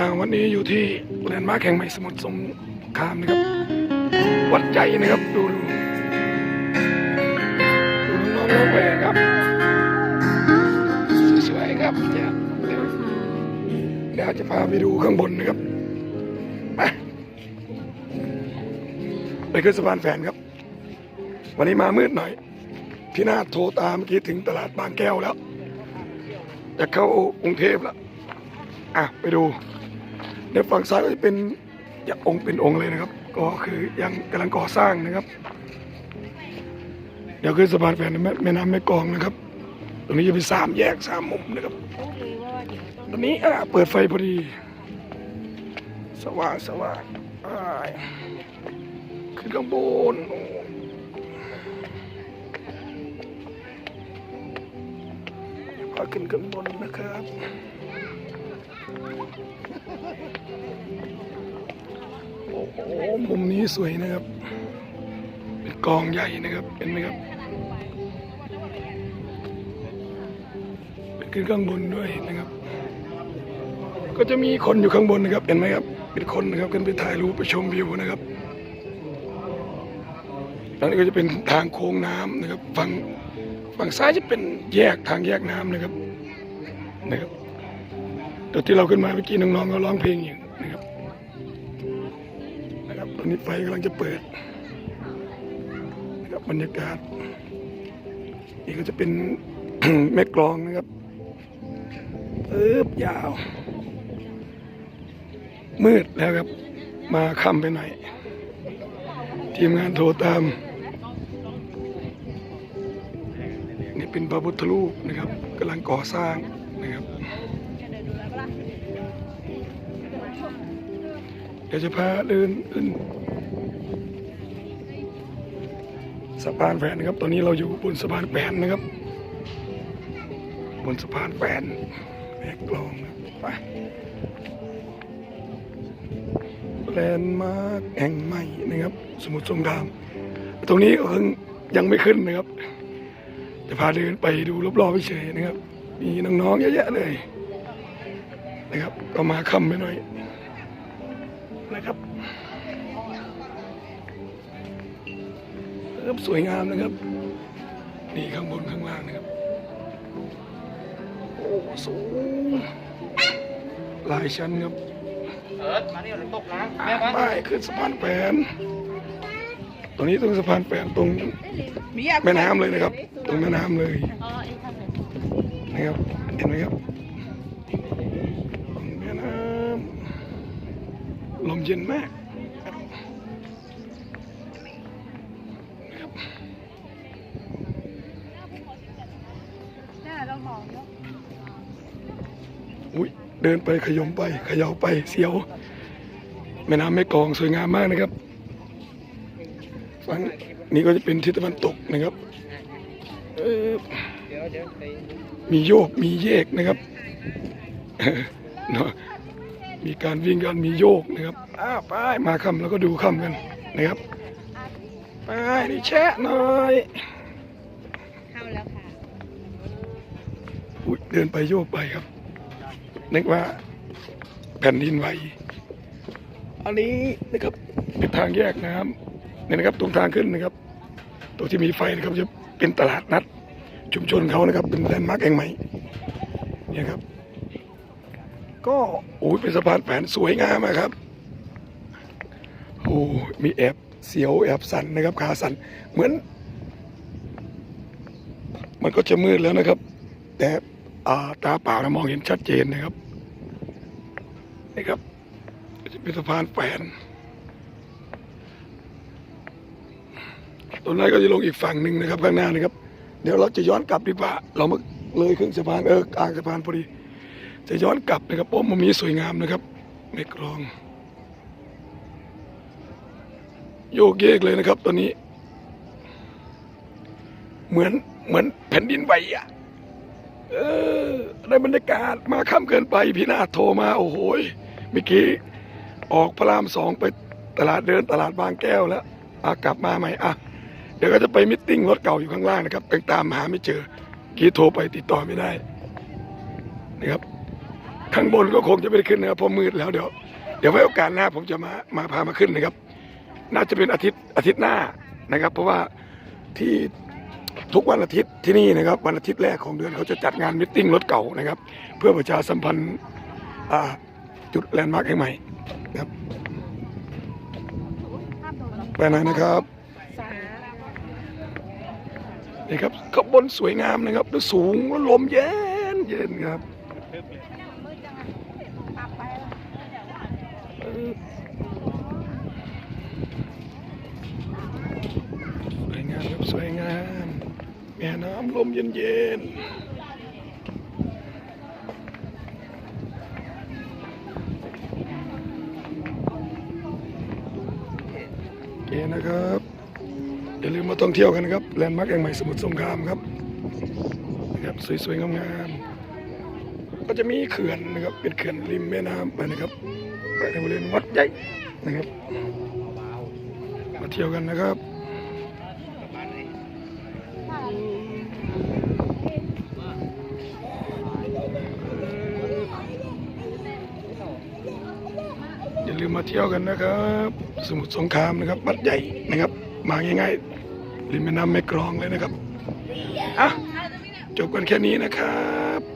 อ่าวันนี้อยู่ที่แลนด์มาร์คแห่งใหม่สมุทรสงครามนะครับ วัดใหญ่นะครับดูดูดูน้องๆรถแหวกครับสวยๆครับเดี๋ยวเดี๋ยวเดี๋ยวจะพาไปดูข้างบนนะครับไปไปขึ้นสะพานแฟนครับ วันนี้มามืดหน่อย พี่นาโทรตามเมื่อกี้ถึงตลาดบางแก้วแล้ว จะเข้ากรุงเทพแล้วอะ ไปดู ในฝั่งซ้ายก็จะเป็นอย่างองค์เป็นองค์เลยนะครับ ก็คือยังกำลังก่อสร้างนะครับ เดี๋ยวขึ้นสะพานแฟนแม่แม่น้ำแม่กองนะครับ ตรงนี้จะเป็นสามแยกสามมุมนะครับ ตอนนี้อะเปิดไฟพอดี สว่างสว่างขึ้นข้างบนพาขึ้นข้างบนนะครับ โอ้โหมุมนี้สวยนะครับ เป็นกองใหญ่นะครับเห็นไหมครับเป็นขึ้นข้างบนด้วยนะครับ ก็จะมีคนอยู่ข้างบนนะครับเห็นไหมครับ เป็นคนนะครับขึ้นไปถ่ายรูปไปชมวิวนะครับตรงนี้ก็จะเป็นทางโค้งน้ำนะครับฝั่งฝั่งซ้ายจะเป็นแยกทางแยกน้ำนะครับนะครับ ตอนที่เราขึ้นมาเมื่อกี้น้องๆก็ร้องเพลงอยู่นะครับนะครับตอนนี้ไฟกำลังจะเปิดนะครับบรรยากาศนี่ก็จะเป็นแม่กลองนะครับปึ๊บยาว มืดแล้วครับ มาค่ำไปหน่อย ทีมงานโทรตาม นี่เป็นพระพุทธรูปนะครับกำลังก่อสร้างนะครับ เดี๋ยวจะพาเดินขึ้นสะพานแฝนนะครับ ตอนนี้เราอยู่บนสะพานแฝนนะครับ บนสะพานแฝนแม่กลองนะไปแลนด์มาร์คแห่งใหม่นะครับ สมุทรสงคราม ตรงนี้ก็ยังยังไม่ขึ้นนะครับ จะพาเดินไปดูรอบๆเฉยนะครับ มีน้องๆเยอะแยะเลยนะครับ ก็มาค่ำไปหน่อย นะครับ เริ่มสวยงามนะครับ นี่ข้างบนข้างล่างนะครับ โอ้สูงหลายชั้นครับเอิร์ธมานี่เราตกน้ำอ่าแม่มาป้ายขึ้นสะพานแปนตรงนี้ตรงสะพานแปนตรงแม่น้ำเลยนะครับ ตรงแม่น้ำเลยนะครับเห็นไหมครับตรงแม่น้ำล มเย็นมากครับนะครับอุ้ยเดินไปขยมไปเขย่าไปเสียว แม่น้ำแม่กลองสวยงามมากนะครับฝั่งนี้ก็จะเป็นทิศตะวันตกนะครับเออเดี๋ยวเดี๋ยวไปมีโยกมีแยกนะครับเนาะ มีการวิ่งกันมีโยกนะครับอ้าวไปมาค่ำแล้วก็ดูค่ำกันนะครับไปนี่แชะหน่อยเข้าแล้วค่ะอุ๊ยเดินไปโยกไปครับนึกว่าแผ่นดินไหวอันนี้นะครับเป็นทางแยกน้ำเนี่ยนะครับตรงทางขึ้นนะครับตรงที่มีไฟนะครับจะเป็นตลาดนัดชุมชนเขานะครับเป็นแลนด์มาร์คแห่งใหม่เนี่ยครับ ก็โอ้ยเป็นสะพานแผนสวยงามอะครับโอ้มีแอบเสียวแอบสันนะครับขาสันเหมือน มันก็จะมืดแล้วนะครับ แต่อาตาเปล่านะมองเห็นชัดเจนนะครับนี่ครับจะเป็นสะพานแฝนตรงนั้นก็จะลงอีกฝั่งหนึ่งนะครับข้างหน้านะครับ เดี๋ยวเราจะย้อนกลับดีกว่า เรามาเลยครึ่งสะพานเออกลางสะพานพอดี จะย้อนกลับนะครับเพราะมันมีสวยงามนะครับไม่กรอง โยกเยกเลยนะครับ ตอนนี้ เหมือนเหมือนแผ่นดินไหวอะเออได้บรรยากาศมาค่ำเกินไป พี่นาโทรมาโอ้โหเมื่อกี้ออกพระรามสองไปตลาดเดินตลาดบางแก้วแล้วอะกลับมาใหม่อะเดี๋ยวก็จะไปมิทติ้งรถเก่าอยู่ข้างล่างนะครับยังตามหาไม่เจอเมื่อกี้โทรไปติดต่อไม่ได้นะครับ ข้างบนก็คงจะไม่ได้ขึ้นนะครับเพราะมืดแล้วเดี๋ยว เดี๋ยวไว้โอกาสหน้าผมจะมามาพามาขึ้นนะครับ น่าจะเป็นอาทิตย์อาทิตย์หน้านะครับ เพราะว่าที่ทุกวันอาทิตย์ที่นี่นะครับ วันอาทิตย์แรกของเดือนเขาจะจัดงานมิทติ้งรถเก่านะครับ เพื่อประชาสัมพันธ์อ่าจุดแลนด์มาร์คแห่งใหม่นะครับไปไหนนะครับนี่ครับขบวนสวยงามนะครับแล้วสูงแล้วลมเย็นเย็นครับเออ สวยงามครับสวยงามแม่น้ำลมเย็นเย็นโอเคนะครับอย่าลืมมาท่องเที่ยวกันนะครับแลนด์มาร์คแห่งใหม่สมุทรสงครามครับนะครับสวยๆงามๆ ก็จะมีเขื่อนนะครับ เป็นเขื่อนริมแม่น้ำไปนะครับไปในบริเวณวัดใหญ่นะครับ มาเที่ยวกันนะครับอย่าลืมมาเที่ยวกันนะครับ สมุทรสงครามนะครับวัดใหญ่นะครับ มาง่ายๆริมแม่น้ำแม่กลองเลยนะครับอะจบกันแค่นี้นะครับ